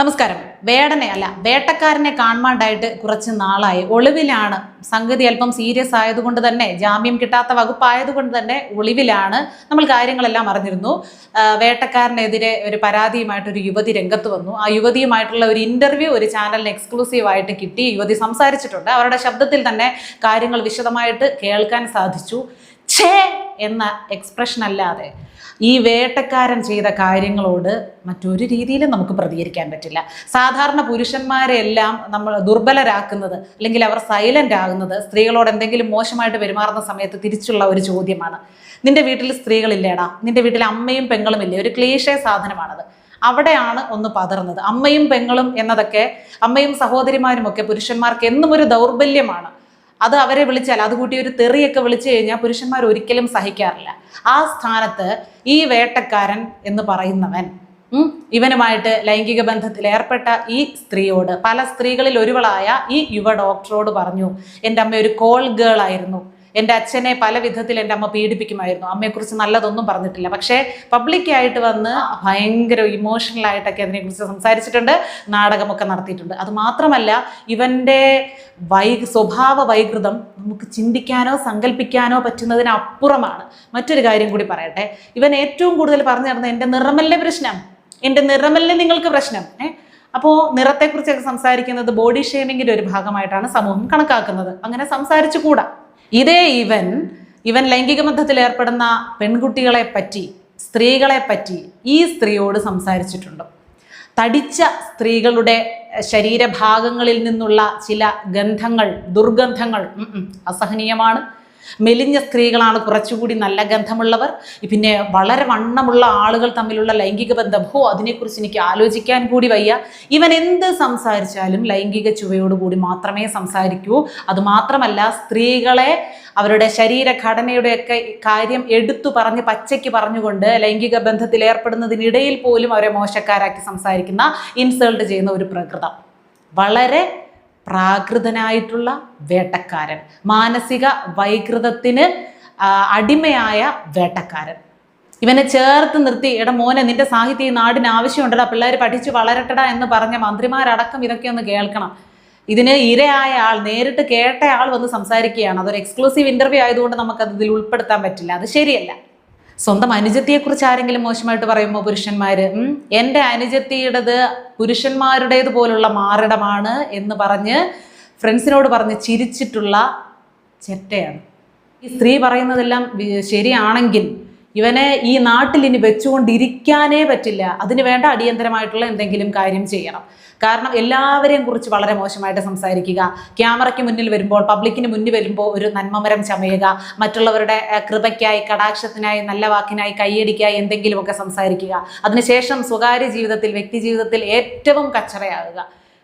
നമസ്കാരം. വേടനെ അല്ല വേട്ടക്കാരനെ കാണാണ്ടായിട്ട് കുറച്ച് നാളായി. ഒളിവിലാണ്. സംഗതി അല്പം സീരിയസ് ആയതുകൊണ്ട് തന്നെ ജാമ്യം കിട്ടാത്ത വകുപ്പായതുകൊണ്ട് തന്നെ ഒളിവിലാണ്. നമ്മൾ കാര്യങ്ങളെല്ലാം അറിഞ്ഞിരുന്നു. വേട്ടക്കാരനെതിരെ ഒരു പരാതിയുമായിട്ട് ഒരു യുവതി രംഗത്ത് വന്നു. ആ യുവതിയുമായിട്ടുള്ള ഒരു ഇന്റർവ്യൂ ഒരു ചാനലിന് എക്സ്ക്ലൂസീവ് ആയിട്ട് കിട്ടി. യുവതി സംസാരിച്ചിട്ടുണ്ട്. അവരുടെ ശബ്ദത്തിൽ തന്നെ കാര്യങ്ങൾ വിശദമായിട്ട് കേൾക്കാൻ സാധിച്ചു. ഛേ! എന്ന എക്സ്പ്രഷൻ അല്ലാതെ. ഈ വേട്ടക്കാരൻ ചെയ്ത കാര്യങ്ങളോട് മറ്റൊരു രീതിയിലും നമുക്ക് പ്രതികരിക്കാൻ പറ്റില്ല. സാധാരണ പുരുഷന്മാരെല്ലാം നമ്മൾ ദുർബലരാക്കുന്നത് അല്ലെങ്കിൽ അവർ സൈലന്റ് ആകുന്നത് സ്ത്രീകളോട് എന്തെങ്കിലും മോശമായിട്ട് പെരുമാറുന്ന സമയത്ത് തിരിച്ചുള്ള ഒരു ചോദ്യമാണ്. നിന്റെ വീട്ടിൽ സ്ത്രീകളില്ലേടാ? നിന്റെ വീട്ടിൽ അമ്മയും പെങ്ങളും ഇല്ലേ? ഒരു ക്ലീശേ സാധനമാണത്. അവിടെയാണ് ഒന്ന് പതർന്നത് അമ്മയും പെങ്ങളും എന്നതൊക്കെ അമ്മയും സഹോദരിമാരും ഒക്കെ പുരുഷന്മാർക്ക് എന്നും ഒരു ദൗർബല്യമാണ്. അത് അവരെ വിളിച്ചാൽ അത് കൂട്ടി ഒരു തെറിയൊക്കെ വിളിച്ചു കഴിഞ്ഞാൽ പുരുഷന്മാർ ഒരിക്കലും സഹിക്കാറില്ല. ആ സ്ഥാനത്ത് ഈ വേട്ടക്കാരൻ എന്ന് പറയുന്നവൻ ഇവനുമായിട്ട് ലൈംഗിക ബന്ധത്തിൽ ഏർപ്പെട്ട ഈ സ്ത്രീയോട് പല സ്ത്രീകളിൽ ഒരുവളായ ഈ യുവ ഡോക്ടറോട് പറഞ്ഞു എന്റെ അമ്മ ഒരു കോൾ ഗേൾ ആയിരുന്നു. എന്റെ അച്ഛനെ പല വിധത്തിൽ എന്റെ അമ്മ പീഡിപ്പിക്കുമായിരുന്നു. അമ്മയെക്കുറിച്ച് നല്ലതൊന്നും പറഞ്ഞിട്ടില്ല. പക്ഷേ പബ്ലിക്കായിട്ട് വന്ന് ഭയങ്കര ഇമോഷണൽ ആയിട്ടൊക്കെ അതിനെക്കുറിച്ച് സംസാരിച്ചിട്ടുണ്ട് നാടകമൊക്കെ നടത്തിയിട്ടുണ്ട്. അത് മാത്രമല്ല ഇവന്റെ വൈ സ്വഭാവ വൈകൃതം നമുക്ക് ചിന്തിക്കാനോ സങ്കല്പിക്കാനോ പറ്റുന്നതിനപ്പുറമാണ്. മറ്റൊരു കാര്യം കൂടി പറയട്ടെ. ഇവൻ ഏറ്റവും കൂടുതൽ പറഞ്ഞു തരുന്നത് എന്റെ നിറമല്ലേ പ്രശ്നം. എന്റെ നിറമല്ലേ നിങ്ങൾക്ക് പ്രശ്നം. അപ്പോൾ നിറത്തെക്കുറിച്ചൊക്കെ സംസാരിക്കുന്നത് ബോഡി ഷേമിങ്ങിന്റെ ഒരു ഭാഗമായിട്ടാണ് സമൂഹം കണക്കാക്കുന്നത്. അങ്ങനെ സംസാരിച്ചു കൂടാ ഇതേ ഇവൻ ഇവൻ ലൈംഗിക ബന്ധത്തിൽ ഏർപ്പെടുന്ന പെൺകുട്ടികളെ പറ്റി സ്ത്രീകളെ പറ്റി ഈ സ്ത്രീയോട് സംസാരിച്ചിട്ടുണ്ട്. തടിച്ച സ്ത്രീകളുടെ ശരീരഭാഗങ്ങളിൽ നിന്നുള്ള ചില ഗന്ധങ്ങൾ ദുർഗന്ധങ്ങൾ അസഹനീയമാണ്. മെലിഞ്ഞ സ്ത്രീകളാണ് കുറച്ചുകൂടി നല്ല ഗന്ധമുള്ളവർ. പിന്നെ വളരെ വണ്ണമുള്ള ആളുകൾ തമ്മിലുള്ള ലൈംഗിക ബന്ധം. ഹോ അതിനെക്കുറിച്ച് എനിക്ക് ആലോചിക്കാൻ കൂടി വയ്യ. ഇവൻ എന്ത് സംസാരിച്ചാലും ലൈംഗിക ചുവയോടുകൂടി മാത്രമേ സംസാരിക്കൂ. അതുമാത്രമല്ല സ്ത്രീകളെ അവരുടെ ശരീരഘടനയുടെയൊക്കെ കാര്യം എടുത്തു പറഞ്ഞ് പച്ചയ്ക്ക് പറഞ്ഞുകൊണ്ട് ലൈംഗിക ബന്ധത്തിൽ ഏർപ്പെടുന്നതിനിടയിൽ പോലും അവരെ മോശക്കാരാക്കി സംസാരിക്കുന്ന ഇൻസൾട്ട് ചെയ്യുന്ന ഒരു പ്രകൃതം. വളരെ പ്രാകൃതനായിട്ടുള്ള വേട്ടക്കാരൻ. മാനസിക വൈകൃതത്തിന് അടിമയായ വേട്ടക്കാരൻ. ഇവനെ ചേർത്ത് നിർത്തി എടാ മോനെ നിന്റെ സാഹിത്യം ഈ നാടിന് ആവശ്യമുണ്ടടാ പിള്ളേർ പഠിച്ച് വളരട്ടടാ എന്ന് പറഞ്ഞ മന്ത്രിമാരടക്കം ഇതൊക്കെ ഒന്ന് കേൾക്കണം. ഇതിന് ഇരയായ ആൾ നേരിട്ട് കേട്ട ആൾ വന്ന് സംസാരിക്കുകയാണ്. അതൊരു എക്സ്ക്ലൂസീവ് ഇന്റർവ്യൂ ആയതുകൊണ്ട് നമുക്കത് ഇതിൽ ഉൾപ്പെടുത്താൻ പറ്റില്ല. അത് ശരിയല്ല. സ്വന്തം അനുജത്തിയെക്കുറിച്ച് ആരെങ്കിലും മോശമായിട്ട് പറയുമ്പോൾ പുരുഷന്മാർ എന്റെ അനുജത്തിയുടേത് പുരുഷന്മാരുടേത് പോലുള്ള മാറിടമാണ് എന്ന് പറഞ്ഞ് ഫ്രണ്ട്സിനോട് പറഞ്ഞ് ചിരിച്ചിട്ടുള്ള ചെറ്റയാണ്. ഈ സ്ത്രീ പറയുന്നതെല്ലാം ശരിയാണെങ്കിൽ ഇവനെ ഈ നാട്ടിൽ ഇനി വെച്ചുകൊണ്ടിരിക്കാനേ പറ്റില്ല. അതിന് വേണ്ട അടിയന്തരമായിട്ടുള്ള എന്തെങ്കിലും കാര്യം ചെയ്യണം. കാരണം എല്ലാവരെയും കുറിച്ച് വളരെ മോശമായിട്ട് സംസാരിക്കുക. ക്യാമറയ്ക്ക് മുന്നിൽ വരുമ്പോൾ പബ്ലിക്കിന് മുന്നിൽ വരുമ്പോൾ ഒരു നന്മമരം ചമയുക. മറ്റുള്ളവരുടെ കൃപയ്ക്കായി കടാക്ഷത്തിനായി നല്ല വാക്കിനായി കൈയടിക്കായി എന്തെങ്കിലുമൊക്കെ സംസാരിക്കുക. അതിനുശേഷം സ്വകാര്യ ജീവിതത്തിൽ വ്യക്തി ജീവിതത്തിൽ ഏറ്റവും കച്ചറയാകുക.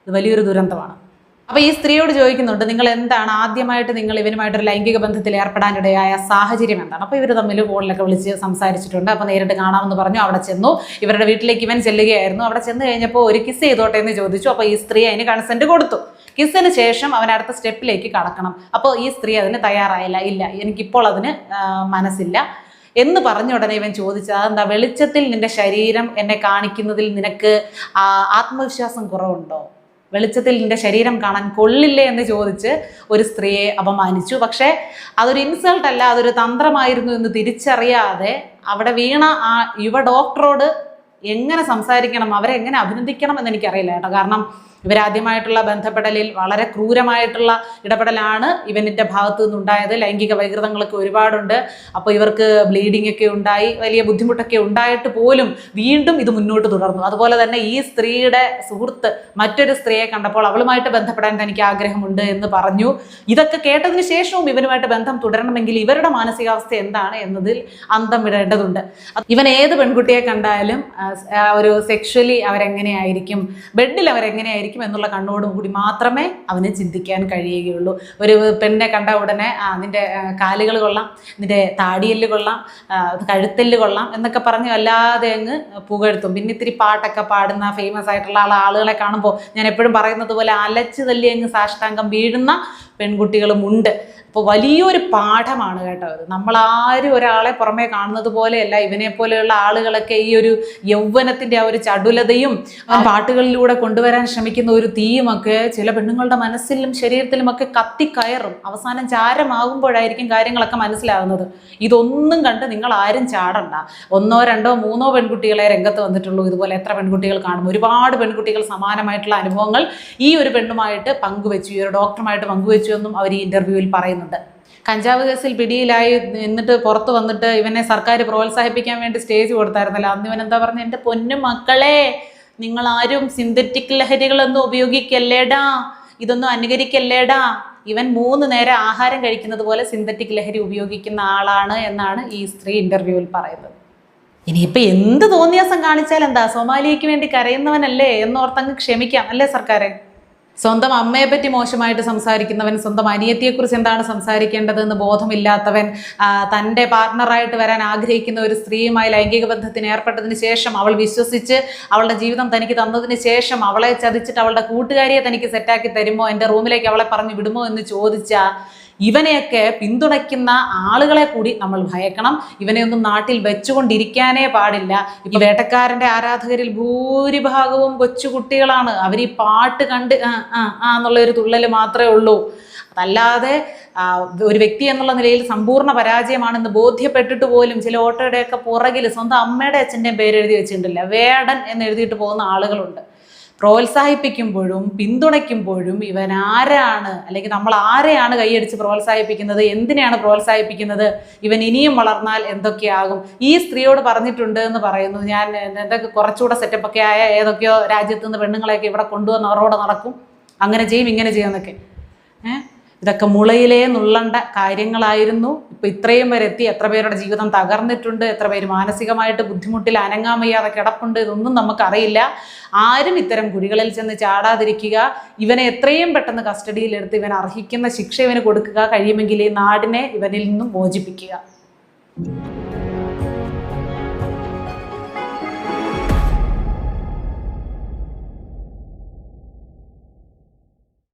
ഇത് വലിയൊരു ദുരന്തമാണ്. അപ്പൊ ഈ സ്ത്രീയോട് ചോദിക്കുന്നുണ്ട് നിങ്ങൾ എന്താണ് ആദ്യമായിട്ട് നിങ്ങൾ ഇവനുമായിട്ടൊരു ലൈംഗിക ബന്ധത്തിൽ ഏർപ്പെടാനിടയായ സാഹചര്യം എന്താണ്? അപ്പൊ ഇവർ തമ്മിൽ ഫോണിലൊക്കെ വിളിച്ച് സംസാരിച്ചിട്ടുണ്ട്. അപ്പൊ നേരിട്ട് കാണാമെന്ന് പറഞ്ഞു അവിടെ ചെന്നു. ഇവരുടെ വീട്ടിലേക്ക് ഇവൻ ചെല്ലുകയായിരുന്നു. അവിടെ ചെന്ന് കഴിഞ്ഞപ്പോൾ ഒരു കിസ് ചെയ്തോട്ടെ എന്ന് ചോദിച്ചു. അപ്പൊ ഈ സ്ത്രീ അതിന് കൺസെന്റ് കൊടുത്തു. കിസ്സിന് ശേഷം അവൻ അടുത്ത സ്റ്റെപ്പിലേക്ക് കടക്കണം. അപ്പോൾ ഈ സ്ത്രീ അതിന് തയ്യാറായില്ല. ഇല്ല എനിക്കിപ്പോൾ അതിന് മനസ്സില്ല. എന്ന് പറഞ്ഞ ഉടനെ ഇവൻ ചോദിച്ചത് അതെന്താ വെളിച്ചത്തിൽ നിന്റെ ശരീരം എന്നെ കാണിക്കുന്നതിൽ നിനക്ക് ആത്മവിശ്വാസം കുറവുണ്ടോ? വെളിച്ചത്തിൽ നിന്റെ ശരീരം കാണാൻ കൊള്ളില്ലേ എന്ന് ചോദിച്ച് ഒരു സ്ത്രീയെ അപമാനിച്ചു. പക്ഷേ അതൊരു ഇൻസൾട്ട് അല്ല അതൊരു തന്ത്രമായിരുന്നു എന്ന് തിരിച്ചറിയാതെ അവിടെ വീണ ആ യുവ ഡോക്ടറോട് എങ്ങനെ സംസാരിക്കണം അവരെ എങ്ങനെ അഭിനന്ദിക്കണം എന്ന് എനിക്കറിയില്ല കേട്ടോ. കാരണം ഇവരാദ്യമായിട്ടുള്ള ബന്ധപ്പെടലിൽ വളരെ ക്രൂരമായിട്ടുള്ള ഇടപെടലാണ് ഇവനിന്റെ ഭാഗത്തു നിന്നുണ്ടായത്. ലൈംഗിക വൈകൃതങ്ങളൊക്കെ ഒരുപാടുണ്ട്. അപ്പോൾ ഇവർക്ക് ബ്ലീഡിംഗ് ഒക്കെ ഉണ്ടായി. വലിയ ബുദ്ധിമുട്ടൊക്കെ ഉണ്ടായിട്ട് പോലും വീണ്ടും ഇത് മുന്നോട്ട് തുടർന്നു. അതുപോലെ തന്നെ ഈ സ്ത്രീയുടെ സുഹൃത്ത് മറ്റൊരു സ്ത്രീയെ കണ്ടപ്പോൾ അവളുമായിട്ട് ബന്ധപ്പെടാൻ തനിക്ക് ആഗ്രഹമുണ്ട് എന്ന് പറഞ്ഞു. ഇതൊക്കെ കേട്ടതിന് ശേഷവും ഇവനുമായിട്ട് ബന്ധം തുടരണമെങ്കിൽ ഇവരുടെ മാനസികാവസ്ഥ എന്താണ് എന്നതിൽ അന്തം വിടേണ്ടതുണ്ട്. ഇവൻ ഏത് പെൺകുട്ടിയെ കണ്ടാലും ഒരു സെക്ഷലി അവരെങ്ങനെയായിരിക്കും? ബെഡിൽ അവരെങ്ങനെയായിരിക്കും? എന്നുള്ള കണ്ണോടും കൂടി മാത്രമേ അവന് ചിന്തിക്കാൻ കഴിയുകയുള്ളൂ. ഒരു പെണ്ണിനെ കണ്ട ഉടനെ നിന്റെ കാലുകൾ കൊള്ളാം നിന്റെ താടിയെല്ല് കൊള്ളാം ആ, കഴുത്തെല്ല് കൊള്ളാം എന്നൊക്കെ പറഞ്ഞ് അല്ലാതെ അങ്ങ് പുകഴ്ത്തും. പിന്നെ ഇത്തിരി പാട്ടൊക്കെ പാടുന്ന ഫേമസ് ആയിട്ടുള്ള ആളെ ആളുകളെ കാണുമ്പോൾ ഞാൻ എപ്പോഴും പറയുന്നത് പോലെ അലച്ചു തല്ലി അങ്ങ് സാഷ്ടാംഗം വീഴുന്ന പെൺകുട്ടികളുമുണ്ട് അപ്പോൾ വലിയൊരു പാഠമാണ് കേട്ടോ അത്. നമ്മളാരും ഒരാളെ പുറമേ കാണുന്നത് പോലെയല്ല. ഇവനെ പോലെയുള്ള ആളുകളൊക്കെ ഈ ഒരു യൗവനത്തിന്റെ ആ ഒരു ചടുലതയും ആ പാട്ടുകളിലൂടെ കൊണ്ടുവരാൻ ശ്രമിക്കുന്ന ഒരു തീയുമൊക്കെ ചില പെണ്ണുങ്ങളുടെ മനസ്സിലും ശരീരത്തിലും ഒക്കെ കത്തിക്കയറും അവസാനം ചാരമാകുമ്പോഴായിരിക്കും കാര്യങ്ങളൊക്കെ മനസ്സിലാകുന്നത് ഇതൊന്നും കണ്ട് നിങ്ങൾ ആരും ചാടണ്ട. ഒന്നോ രണ്ടോ മൂന്നോ പെൺകുട്ടികളെ രംഗത്ത് വന്നിട്ടുള്ളൂ. ഇതുപോലെ എത്ര പെൺകുട്ടികൾ കാണും. ഒരുപാട് പെൺകുട്ടികൾ സമാനമായിട്ടുള്ള അനുഭവങ്ങൾ ഈ ഒരു പെണ്ണുമായിട്ട് പങ്കുവെച്ചു. ഈ ഒരു ഡോക്ടറുമായിട്ട് പങ്കുവെച്ചു എന്നും അവർ ഈ ഇന്റർവ്യൂവിൽ പറയുന്നുണ്ട്. കഞ്ചാവ് കേസിൽ പിടിയിലായി എന്നിട്ട് പുറത്ത് വന്നിട്ട് ഇവനെ സർക്കാർ പ്രോത്സാഹിപ്പിക്കാൻ വേണ്ടി സ്റ്റേജ് കൊടുത്തായിരുന്നല്ലോ. അന്ന് ഇവൻ എന്താ പറഞ്ഞ? എന്റെ പൊന്നു മക്കളെ നിങ്ങൾ ആരും സിന്തറ്റിക് ലഹരികളൊന്നും ഉപയോഗിക്കല്ലേടാ ഇതൊന്നും അനുകരിക്കല്ലേടാ. ഇവൻ മൂന്ന് നേരം ആഹാരം കഴിക്കുന്നത് പോലെ സിന്തറ്റിക് ലഹരി ഉപയോഗിക്കുന്ന ആളാണ് എന്നാണ് ഈ സ്ത്രീ ഇന്റർവ്യൂവിൽ പറയുന്നത്. ഇനിയിപ്പോൾ എന്ത് തോന്നിയാസം കാണിച്ചാൽ എന്താ സോമാലിയയ്ക്ക് വേണ്ടി കരയുന്നവനല്ലേ എന്നോർത്തങ്ങ് ക്ഷമിക്കാം അല്ലേ സർക്കാരെ? സ്വന്തം അമ്മയെ പറ്റി മോശമായിട്ട് സംസാരിക്കുന്നവൻ സ്വന്തം അനിയത്തിയെക്കുറിച്ച് എന്താണ് സംസാരിക്കേണ്ടതെന്ന് ബോധമില്ലാത്തവൻ ആ, തന്റെ പാർട്ണറായിട്ട് വരാൻ ആഗ്രഹിക്കുന്ന ഒരു സ്ത്രീയുമായി ലൈംഗിക ബന്ധത്തിന് ഏർപ്പെട്ടതിന് ശേഷം അവൾ വിശ്വസിച്ച് അവളുടെ ജീവിതം തനിക്ക് തന്നതിന് ശേഷം അവളെ ചതിച്ചിട്ട് അവളുടെ കൂട്ടുകാരിയെ തനിക്ക് സെറ്റാക്കി തരുമോ? എന്റെ റൂമിലേക്ക് അവളെ പറഞ്ഞു വിടുമോ എന്ന് ചോദിച്ച ഇവനെയൊക്കെ പിന്തുണയ്ക്കുന്ന ആളുകളെ കൂടി നമ്മൾ ഭയക്കണം. ഇവനെയൊന്നും നാട്ടിൽ വെച്ചുകൊണ്ടിരിക്കാനേ പാടില്ല. ഈ വേട്ടക്കാരന്റെ ആരാധകരിൽ ഭൂരിഭാഗവും കൊച്ചുകുട്ടികളാണ്. അവർ ഈ പാട്ട് കണ്ട് ആ എന്നുള്ള ഒരു തുള്ളൽ മാത്രമേ ഉള്ളൂ. അതല്ലാതെ ഒരു വ്യക്തി എന്നുള്ള നിലയിൽ സമ്പൂർണ പരാജയമാണെന്ന് ബോധ്യപ്പെട്ടിട്ട് പോലും ചില ഓട്ടോയുടെയൊക്കെ പുറകിൽ സ്വന്തം അമ്മയുടെ അച്ഛന്റെയും എഴുതി വെച്ചിട്ടില്ല വേടൻ എന്ന് എഴുതിയിട്ട് പോകുന്ന ആളുകളുണ്ട്. പ്രോത്സാഹിപ്പിക്കുമ്പോഴും പിന്തുണയ്ക്കുമ്പോഴും ഇവൻ ആരാണ് അല്ലെങ്കിൽ നമ്മൾ ആരെയാണ് കൈയടിച്ച് പ്രോത്സാഹിപ്പിക്കുന്നത് എന്തിനെയാണ് പ്രോത്സാഹിപ്പിക്കുന്നത് ഇവൻ ഇനിയും വളർന്നാൽ എന്തൊക്കെയാകും? ഈ സ്ത്രീയോട് പറഞ്ഞിട്ടുണ്ട് എന്ന് പറയുന്നു. ഞാൻ എന്തൊക്കെ കുറച്ചുകൂടെ സെറ്റപ്പ് ഒക്കെ ആയ ഏതൊക്കെയോ രാജ്യത്ത് നിന്ന് പെണ്ണുങ്ങളെയൊക്കെ ഇവിടെ കൊണ്ടുവന്ന് അവരോട് നടക്കും. അങ്ങനെ ചെയ്യും ഇങ്ങനെ ചെയ്യുമെന്നൊക്കെ ഏഹ് ഇതൊക്കെ മുളയിലേ നുള്ളണ്ട കാര്യങ്ങളായിരുന്നു. ഇപ്പൊ ഇത്രയും വരെ എത്തി എത്ര പേരുടെ ജീവിതം തകർന്നിട്ടുണ്ട് എത്ര പേര് മാനസികമായിട്ട് ബുദ്ധിമുട്ടിൽ അനങ്ങാൻ വയ്യാതെ കിടപ്പുണ്ട് ഇതൊന്നും നമുക്കറിയില്ല. ആരും ഇത്തരം കുഴികളിൽ ചെന്ന് ചാടാതിരിക്കുക. ഇവനെ എത്രയും പെട്ടെന്ന് കസ്റ്റഡിയിലെടുത്ത് ഇവൻ അർഹിക്കുന്ന ശിക്ഷ ഇവന് കൊടുക്കുക. കഴിയുമെങ്കിൽ ഈ നാടിനെ ഇവനിൽ നിന്നും മോചിപ്പിക്കുക.